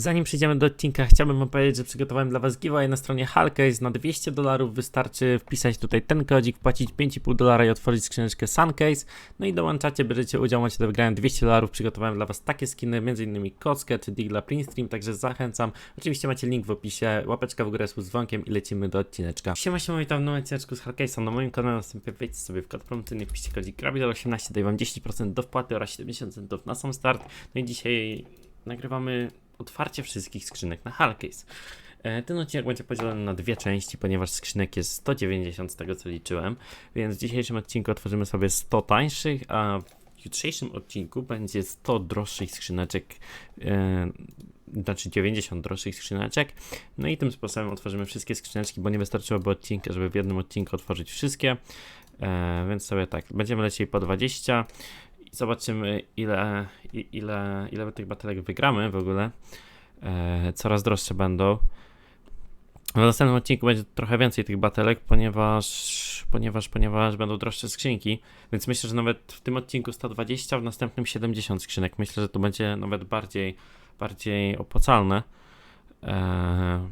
Zanim przejdziemy do odcinka, chciałbym wam powiedzieć, że przygotowałem dla was giveaway na stronie Halcase na 200 dolarów. Wystarczy wpisać tutaj ten kodzik, wpłacić 5,5 dolara i otworzyć skrzyneczkę Suncase. No i dołączacie, bierzecie udział, macie do wygrania 200 dolarów. Przygotowałem dla was takie skiny, m.in. Kockę czy Digla Printstream, także zachęcam. Oczywiście macie link w opisie, łapeczka w górę z dzwonkiem i lecimy do odcineczka. Siema, siema, witam w nowym odcineczku z Halcase'a. Na moim kanale następnie wejdźcie sobie w kod promocyjny, wpiszcie kodzik GRABIDOL18, daję wam 10% do wpłaty oraz 70 centów na sam start. No i dzisiaj nagrywamy otwarcie wszystkich skrzynek na Hallcase. E, Ten odcinek będzie podzielony na dwie części, ponieważ skrzynek jest 190 z tego co liczyłem, więc w dzisiejszym odcinku otworzymy sobie 100 tańszych, a w jutrzejszym odcinku będzie 100 droższych skrzyneczek, e, znaczy 90 droższych skrzyneczek. No i tym sposobem otworzymy wszystkie skrzyneczki, bo nie wystarczyłoby odcinka, żeby w jednym odcinku otworzyć wszystkie. E, więc sobie tak, będziemy lecieli po 20 i zobaczymy ile, ile, ile tych baterek wygramy w ogóle. E, coraz droższe będą. W następnym odcinku będzie trochę więcej tych batelek, ponieważ, ponieważ, ponieważ będą droższe skrzynki, więc myślę, że nawet w tym odcinku 120, w następnym 70 skrzynek. Myślę, że to będzie nawet bardziej, bardziej opłacalne, e,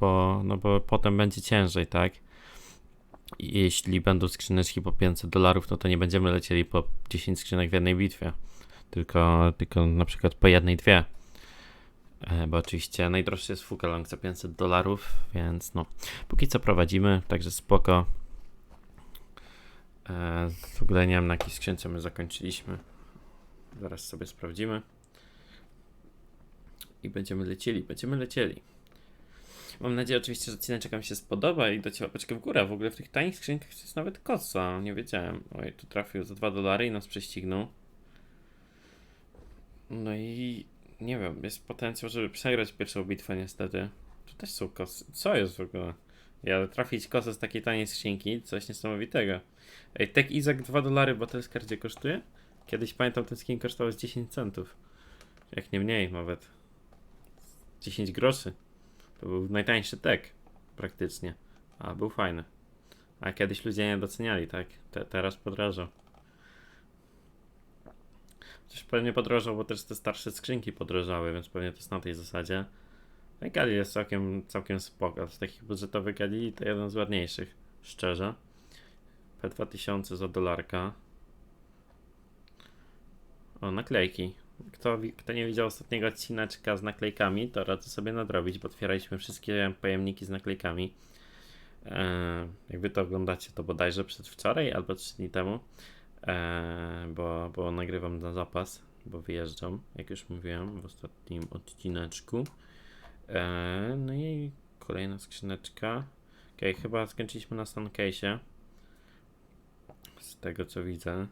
bo, no bo potem będzie ciężej, tak? Jeśli będą skrzyneczki po 500 dolarów, no to nie będziemy lecieli po 10 skrzynek w jednej bitwie, tylko, tylko na przykład po jednej, dwie. E, Bo oczywiście najdroższy jest Fukalong za 500 dolarów, więc no, póki co prowadzimy, także spoko. E, w ogóle nie wiem na jakiej skrzynce my zakończyliśmy. Zaraz sobie sprawdzimy. I będziemy lecieli, będziemy lecieli. Mam nadzieję oczywiście, że odcinek Wam się spodoba i dacie łapeczkę w górę. W ogóle w tych tanich skrzynkach jest nawet kosa, nie wiedziałem. Oj, tu trafił za 2 dolary i nas prześcignął. No i nie wiem, jest potencjał, żeby przegrać pierwszą bitwę niestety. Tu też są kosy. Co jest w ogóle? Ja trafić kosę z takiej taniej skrzynki, coś niesamowitego. Ej, Tech Izak 2 dolary Battlescardzie kosztuje? Kiedyś pamiętam ten skin kosztował z 10 centów. Jak nie mniej nawet. 10 groszy. To był najtańszy tek praktycznie. A był fajny. A kiedyś ludzie nie doceniali, tak? Te, teraz podrażał. Też pewnie podrożał, bo też te starsze skrzynki podrożały, więc pewnie to jest na tej zasadzie. No Gali jest całkiem, całkiem spoko. Z takich budżetowych Gali to jeden z ładniejszych, szczerze. P2000 za dolarka. O, naklejki. Kto, kto nie widział ostatniego odcineczka z naklejkami, to radzę sobie nadrobić, bo otwieraliśmy wszystkie pojemniki z naklejkami. Eee, jak wy to oglądacie, to bodajże przedwczoraj albo 3 dni temu, eee, bo, bo nagrywam na zapas, bo wyjeżdżam, jak już mówiłem w ostatnim odcineczku. Eee, no i kolejna skrzyneczka. Okej, chyba skończyliśmy na Suncase'ie. Z tego co widzę.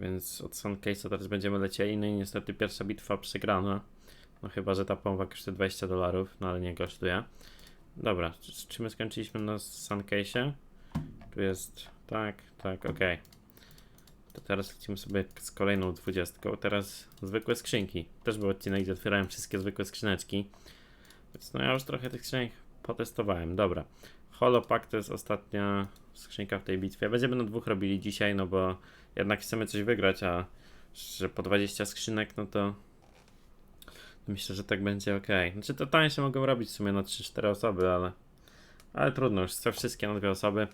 Więc od Suncase'a teraz będziemy lecieli. No i niestety pierwsza bitwa przegrana. No chyba, że ta pompa kosztuje 20 dolarów, no ale nie kosztuje. Dobra, czy, czy my skończyliśmy na Suncase'ie? Tu jest, tak, tak, okej. To teraz lecimy sobie z kolejną dwudziestką. Teraz zwykłe skrzynki. Też był odcinek, gdzie otwierałem wszystkie zwykłe skrzyneczki. Więc no ja już trochę tych skrzynek potestowałem. Dobra. Holopack to jest ostatnia skrzynka w tej bitwie. Będziemy na dwóch robili dzisiaj, no bo jednak chcemy coś wygrać, a że po 20 skrzynek, no to myślę, że tak będzie ok. Znaczy to tańsze mogą robić w sumie na 3-4 osoby, ale ale trudno, już chcę wszystkie na dwie osoby.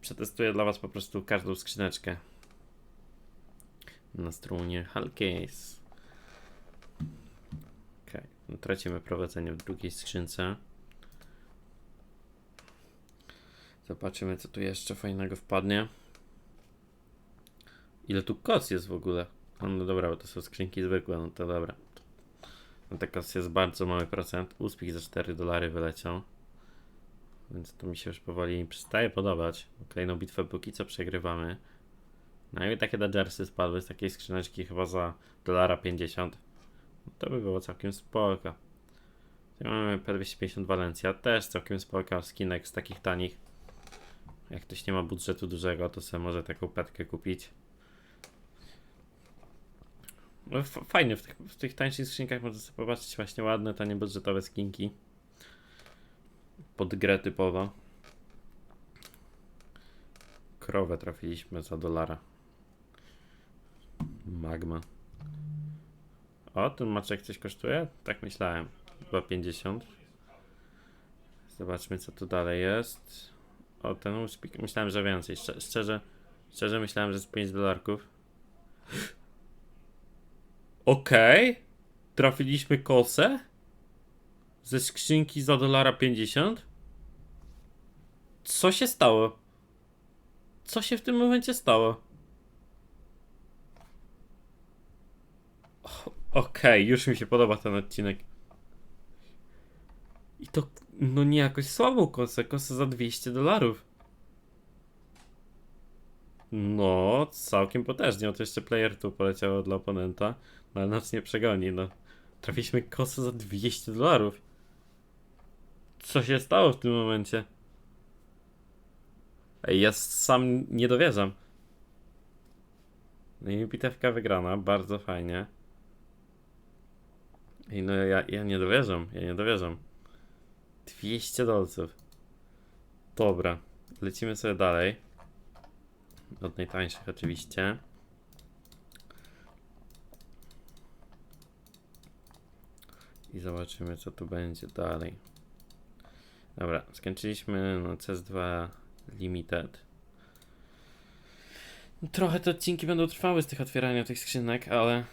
Przetestuję dla was po prostu każdą skrzyneczkę. Na stronie Hallcase. Ok, no tracimy prowadzenie w drugiej skrzynce. Zobaczymy, co tu jeszcze fajnego wpadnie. Ile tu kos jest w ogóle? No, no dobra, bo to są skrzynki zwykłe, no to dobra. No te kos jest bardzo mały procent. Uspich za 4 dolary wyleciał. Więc to mi się już powoli przestaje podobać. Kolejną bitwę póki co przegrywamy. No i takie Dodgersy spadły z takiej skrzyneczki chyba za dolara 50. No to by było całkiem spoko. Tutaj mamy P250 Valencia, też całkiem spoko skinek z takich tanich. Jak ktoś nie ma budżetu dużego, to sobie może taką petkę kupić. No, fajnie, w tych, w tych tańszych skrzynkach można sobie popatrzeć właśnie ładne, tanie budżetowe skinki. Pod grę typowo. Krowę trafiliśmy za dolara. Magma. O, ten maczek coś kosztuje? Tak myślałem. Chyba 50. Zobaczmy, co tu dalej jest. O, ten uspik. Myślałem, że więcej. Szczerze, szczerze, szczerze myślałem, że z 5 dolarków. Okej. Trafiliśmy kosę? Ze skrzynki za dolara 50? Co się stało? Co się w tym momencie stało? Okej, już mi się podoba ten odcinek. I to, no nie jakoś słabą kosę, kosę za 200 dolarów. No, całkiem potężnie. Oto jeszcze player tu poleciało dla oponenta, no ale nas nie przegoni, no. Trafiliśmy kosę za 200 dolarów. Co się stało w tym momencie? Ej, ja sam nie dowierzam. No i bitewka wygrana, bardzo fajnie. Ej, no ja, ja nie dowierzam, ja nie dowierzam. 200 dolców. Dobra, lecimy sobie dalej. Od najtańszych oczywiście. I zobaczymy co tu będzie dalej. Dobra, skończyliśmy no, CS2 Limited. Trochę te odcinki będą trwały z tych otwierania tych skrzynek, ale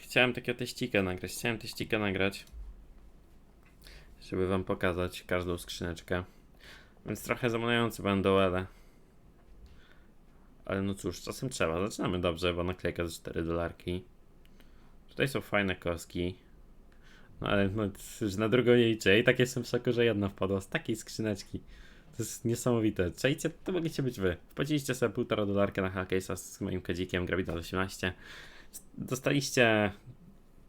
chciałem takiego teścika nagrać. Chciałem teścika nagrać, żeby wam pokazać każdą skrzyneczkę. Więc trochę zamulające będą, ale... Ale no cóż, czasem trzeba. Zaczynamy dobrze, bo naklejka za 4 dolarki. Tutaj są fajne koski. No ale no, już na drugą nie liczę. I tak jestem w szoku, że jedna wpadła z takiej skrzyneczki. To jest niesamowite. Czajcie, to mogliście być wy. Wpłaciliście sobie półtora dolarka na Hellcase'a z moim kodzikiem Graviton 18. Dostaliście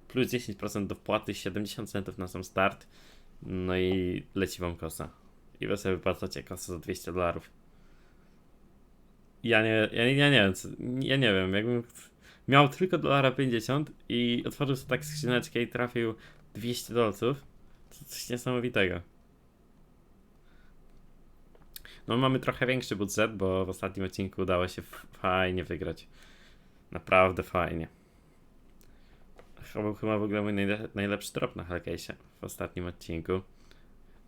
plus 10% do wpłaty, 70 centów na sam start. No i leci wam kosa. I wy sobie wypłacacie kosę za 200 dolarów. Ja nie, ja, ja nie wiem, co, ja nie wiem, jakbym miał tylko dolara 50 i otworzył sobie tak skrzyneczkę i trafił 200 dolców, to coś niesamowitego. No mamy trochę większy budżet, bo w ostatnim odcinku udało się fajnie wygrać. Naprawdę fajnie. Był chyba w ogóle mój najle- najlepszy drop na Hellcase'ie w ostatnim odcinku.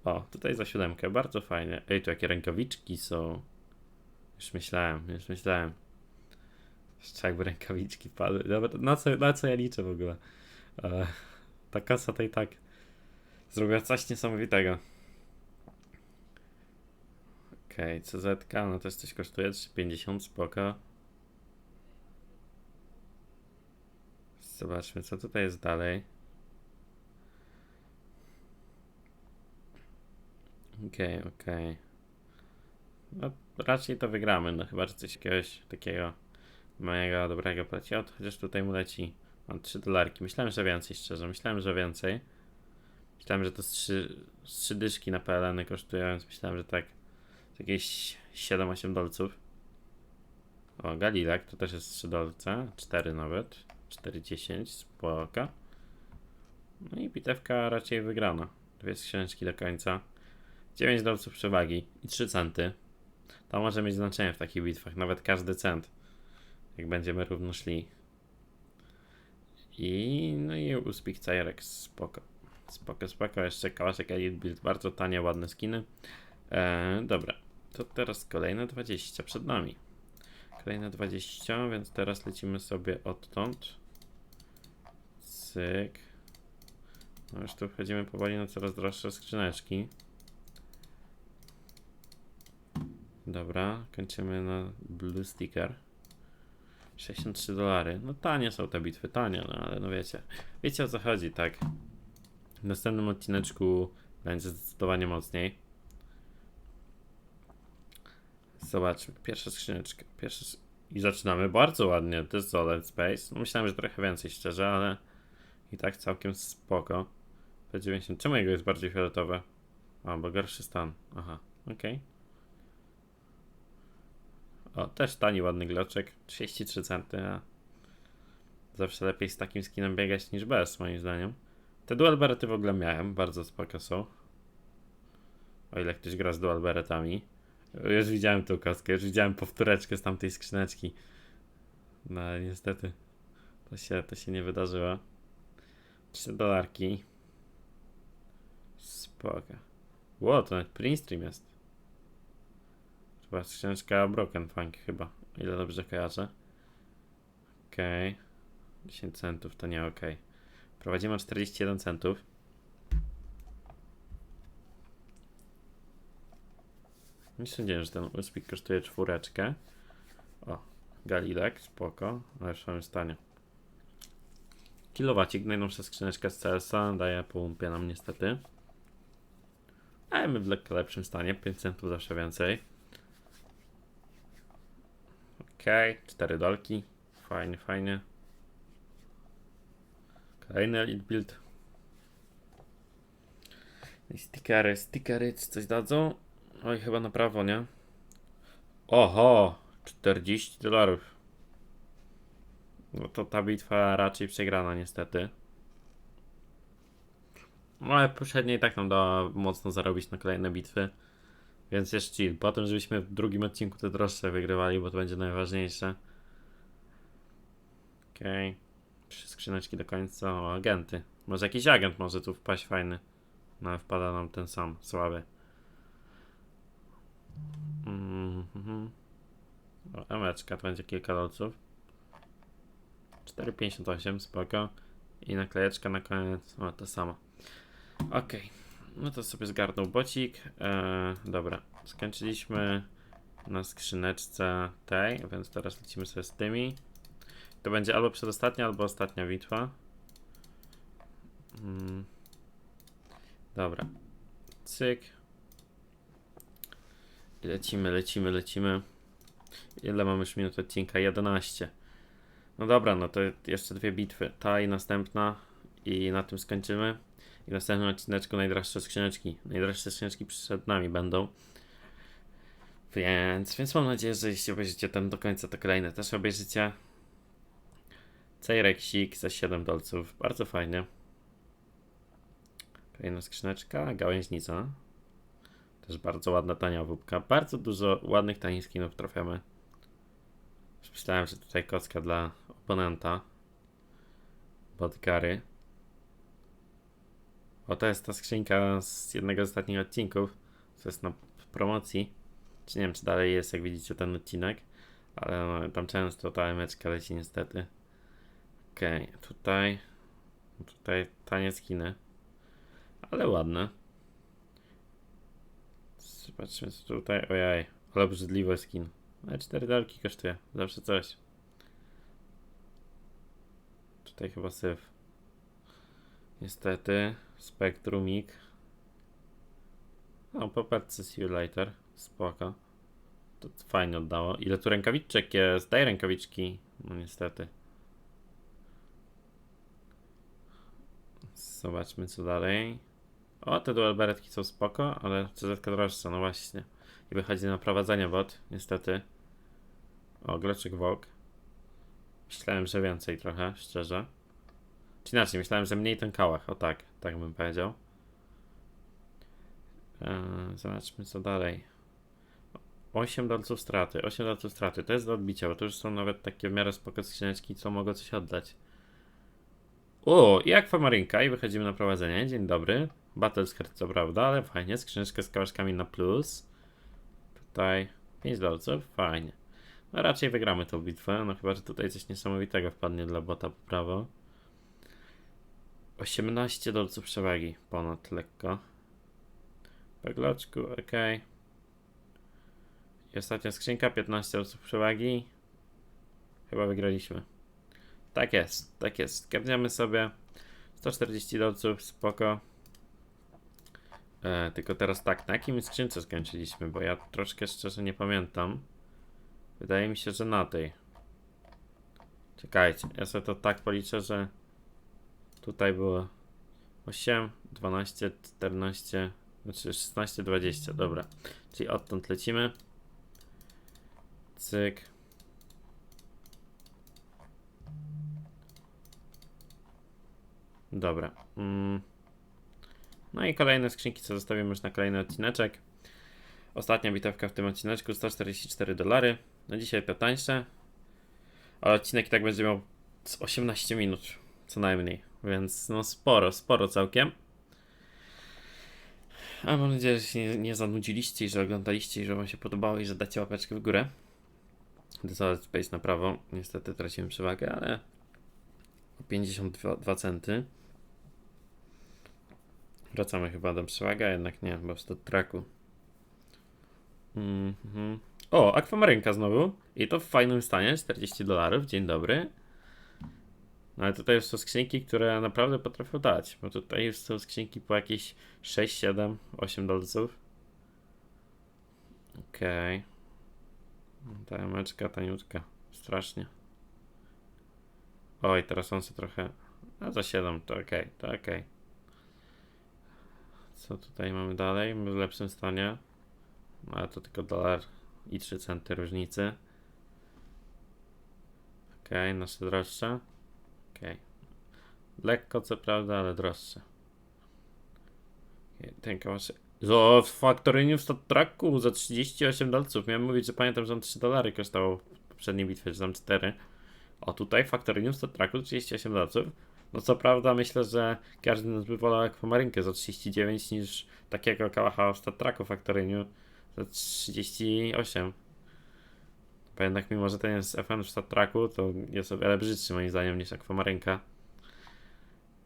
O, tutaj za siódemkę, bardzo fajnie. Ej, tu jakie rękawiczki są. Już myślałem, już myślałem. Jeszcze jakby rękawiczki padły. Dobra, na co, na co ja liczę w ogóle? E, ta kasa i tak zrobiła coś niesamowitego. Okej, okay, CZ, no też coś kosztuje, 3,50, spoko. Zobaczmy, co tutaj jest dalej. Okej, okay, okej. Okay. No, raczej to wygramy, no chyba, że coś jakiegoś takiego mega dobrego poleci. O, chociaż tutaj mu leci. Mam 3 dolarki. Myślałem, że więcej, szczerze. Myślałem, że więcej. Myślałem, że to z 3, z 3 dyszki na PLN kosztują, więc myślałem, że tak z jakieś 7-8 dolców. O, Galilek to też jest 3 dolce. 4 nawet. 4,10. Spoko. No i bitewka raczej wygrana. Dwie skrzyneczki do końca. 9 dolców przewagi i 3 centy. To może mieć znaczenie w takich bitwach, nawet każdy cent. Jak będziemy równo szli. I no i Uspik Cyrex, spoko. Spoko, spoko. Jeszcze Kałaszek Elite Build, bardzo tanie, ładne skiny. E, dobra, to teraz kolejne 20 przed nami. Kolejne 20, więc teraz lecimy sobie odtąd. Cyk. No już tu wchodzimy powoli na coraz droższe skrzyneczki. Dobra, kończymy na Blue Sticker. 63 dolary. No tanie są te bitwy, tanie, no ale no wiecie. Wiecie o co chodzi, tak? W następnym odcineczku będzie zdecydowanie mocniej. Zobaczmy, pierwsza skrzyneczka. Pierwsza... I zaczynamy bardzo ładnie. To jest Solid Space. Myślałem, że trochę więcej szczerze, ale i tak całkiem spoko. P90. Czemu jego jest bardziej fioletowe? A, bo gorszy stan. Aha, okej. O, też tani, ładny gloczek. 33 centy, a zawsze lepiej z takim skinem biegać niż bez, moim zdaniem. Te dual berety w ogóle miałem, bardzo spoko są. O ile ktoś gra z dual beretami. Już widziałem tą kostkę, już widziałem powtóreczkę z tamtej skrzyneczki. No ale niestety to się, to się nie wydarzyło. 3 dolarki. Spoko. Ło, to nawet print stream jest. Chyba skrzyneczka Broken Funk chyba, ile dobrze kojarzę. Okej. 10 centów to nie ok. Prowadzimy o 41 centów. Nie sądziłem, że ten USB kosztuje czwóreczkę. O, Galilek, spoko, ale w samym stanie. Kilowacik, najnowsza skrzyneczka z CS-a, daje połumpie nam niestety. Ale my w lekko lepszym stanie, 5 centów zawsze więcej. Okej, cztery dolki. Fajnie, fajnie. Kolejny elite build. I stickery, stickery, coś dadzą? Oj, chyba na prawo, nie? Oho! 40 dolarów. No to ta bitwa raczej przegrana niestety. No ale poprzedniej i tak nam dała mocno zarobić na kolejne bitwy. Więc jest chill. Potem, żebyśmy w drugim odcinku te droższe wygrywali, bo to będzie najważniejsze. Okej. Trzy skrzyneczki do końca. O, agenty. Może jakiś agent może tu wpaść fajny. No, ale wpada nam ten sam, słaby. Mhm. O, emeczka, to będzie kilka dolców. 4,58, spoko. I naklejeczka na koniec, o, to samo. Okej, no to sobie zgarnął bocik. Eee, dobra, skończyliśmy na skrzyneczce tej, więc teraz lecimy sobie z tymi. To będzie albo przedostatnia, albo ostatnia bitwa. Mm. Dobra, cyk. Lecimy, lecimy, lecimy. Ile mamy już minut odcinka? 11. No dobra, no to jeszcze dwie bitwy. Ta i następna. I na tym skończymy. I w następnym odcineczku najdroższe skrzyneczki. Najdroższe skrzyneczki przed nami będą. Więc, więc mam nadzieję, że jeśli obejrzycie ten do końca, to kolejne też obejrzycie. Cejreksik za 7 dolców. Bardzo fajnie. Kolejna skrzyneczka. Gałęźnica. Też bardzo ładna, tania wódka. Bardzo dużo ładnych, tanich skinów trafiamy. Już Myślałem, że tutaj kocka dla oponenta. Bodgary. O, to jest ta skrzynka z jednego z ostatnich odcinków. To jest na promocji. Czy nie wiem, czy dalej jest, jak widzicie, ten odcinek. Ale no, tam często ta emeczka leci niestety. Okej, tutaj. Tutaj tanie skiny. Ale ładne. Zobaczmy co tutaj. Ojej, ale obrzydliwy skin. Ale 4 dolki kosztuje. Zawsze coś. Tutaj chyba syf. Niestety. Spektrumik. No, popatrzcie see you later. Spoko. To fajnie oddało. Ile tu rękawiczek jest? Daj rękawiczki. No niestety. Zobaczmy co dalej. O, te dual beretki są spoko, ale CZ droższa, no właśnie. I wychodzi na prowadzenie bot, niestety. O, Gloczek Wok. Myślałem, że więcej trochę, szczerze. Czy inaczej, myślałem, że mniej ten kałach. O tak, tak bym powiedział. Eee, zobaczmy co dalej. 8 dolców straty, 8 dolców straty. To jest do odbicia, bo to już są nawet takie w miarę spoko skrzyneczki, co mogą coś oddać. O, i akwamarynka i wychodzimy na prowadzenie. Dzień dobry. Battle Skirt, co prawda, ale fajnie. Skrzyneczka z kałaszkami na plus. Tutaj 5 dolców, fajnie. No raczej wygramy tą bitwę, no chyba, że tutaj coś niesamowitego wpadnie dla bota po prawo. 18 dolców przewagi, ponad lekko. Pegloczku, ok. I ostatnia skrzynka, 15 dolców przewagi. Chyba wygraliśmy. Tak jest, tak jest. Garniamy sobie 140 dolców, spoko. E, tylko teraz tak, na jakim skrzynce skończyliśmy? Bo ja troszkę szczerze nie pamiętam. Wydaje mi się, że na tej. Czekajcie, ja sobie to tak policzę, że tutaj było 8, 12, 14, znaczy 16, 20, dobra. Czyli odtąd lecimy. Cyk. Dobra. Mm. No i kolejne skrzynki, co zostawimy już na kolejny odcineczek. Ostatnia bitewka w tym odcineczku, 144 dolary. No dzisiaj tańsze. Ale odcinek i tak będzie miał z 18 minut, co najmniej. Więc no sporo, sporo całkiem. A mam nadzieję, że się nie, nie zanudziliście i że oglądaliście i że wam się podobało i że dacie łapeczkę w górę. Desolate Space na prawo. Niestety traciłem przewagę, ale o 52 centy. Wracamy chyba do przewagi, a jednak nie, bo w stat tracku. Mhm. O, akwamarynka znowu. I to w fajnym stanie, 40 dolarów, dzień dobry. No ale tutaj już są skrzynki, które naprawdę potrafią dać, bo tutaj już są skrzynki po jakieś 6, 7, 8 dolców. Okej. Ta emeczka taniutka, strasznie. Oj, teraz on się trochę... A za 7 to okej, to okej. Co tutaj mamy dalej? W lepszym stanie. No, Ale to tylko dolar i 3 centy różnicy. Okej, nasze droższe. Okej. Lekko co prawda, ale droższe. Okej, Ten kawałek. O, w faktoryniu w Stat Tracku za 38 dolców. Miałem mówić, że pamiętam, że on 3 dolary kosztował w poprzedniej bitwie, czy tam 4. O, tutaj w faktoryniu w Stat Tracku 38 dolców. No co prawda myślę, że każdy nas by wolał akwamarynkę za 39 niż takiego kałacha w Stat Tracku faktoryniu za 38. Bo jednak mimo, że ten jest FN w Stat Tracku, to jest o wiele brzydszy moim zdaniem niż akwamarynka.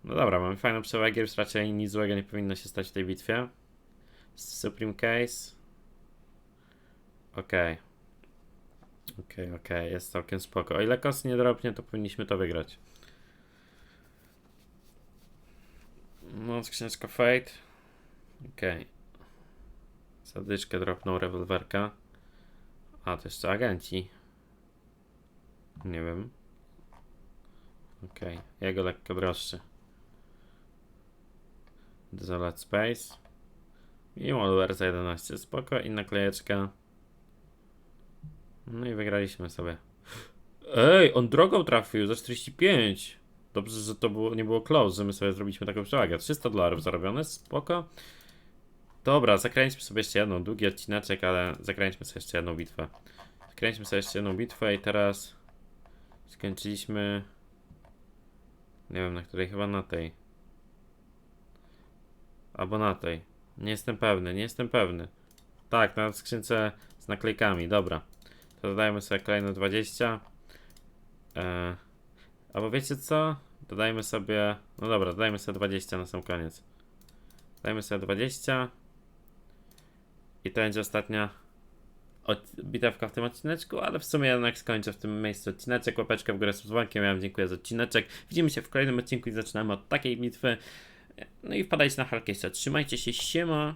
No dobra, mamy fajną przewagę, już raczej nic złego nie powinno się stać w tej bitwie. Supreme Case. Okej. Okej, okej, jest całkiem spoko. O ile kosy nie drobnie, to powinniśmy to wygrać. No, skrzyneczka Fate. Okej. Sadyczkę dropnął rewolwerka. A, to jeszcze agenci. Nie wiem. Okej, jego lekko droższy. Desolate Space. I Malware za 11. Spoko i naklejeczka. No i wygraliśmy sobie. Ej, on drogą trafił za 45. Dobrze, że to było, nie było close, że my sobie zrobiliśmy taką przewagę. 300 dolarów zarobione, spoko. Dobra, zakręćmy sobie jeszcze jedną, długi odcineczek, ale zakręćmy sobie jeszcze jedną bitwę. Zakręćmy sobie jeszcze jedną bitwę i teraz skończyliśmy... Nie wiem na której, chyba na tej. Albo na tej. Nie jestem pewny, nie jestem pewny. Tak, na skrzynce z naklejkami, dobra. To sobie kolejne 20. Eee, albo wiecie co? Dodajmy sobie. No dobra, dodajmy sobie 20 na sam koniec. Dajmy sobie 20. I to będzie ostatnia od... bitewka w tym odcineczku, ale w sumie jednak skończę w tym miejscu odcineczek. Łapeczkę w górę z dzwonkiem. Ja wam dziękuję za odcineczek. Widzimy się w kolejnym odcinku i zaczynamy od takiej bitwy. No i wpadajcie na Hellcase'a. Trzymajcie się, siema!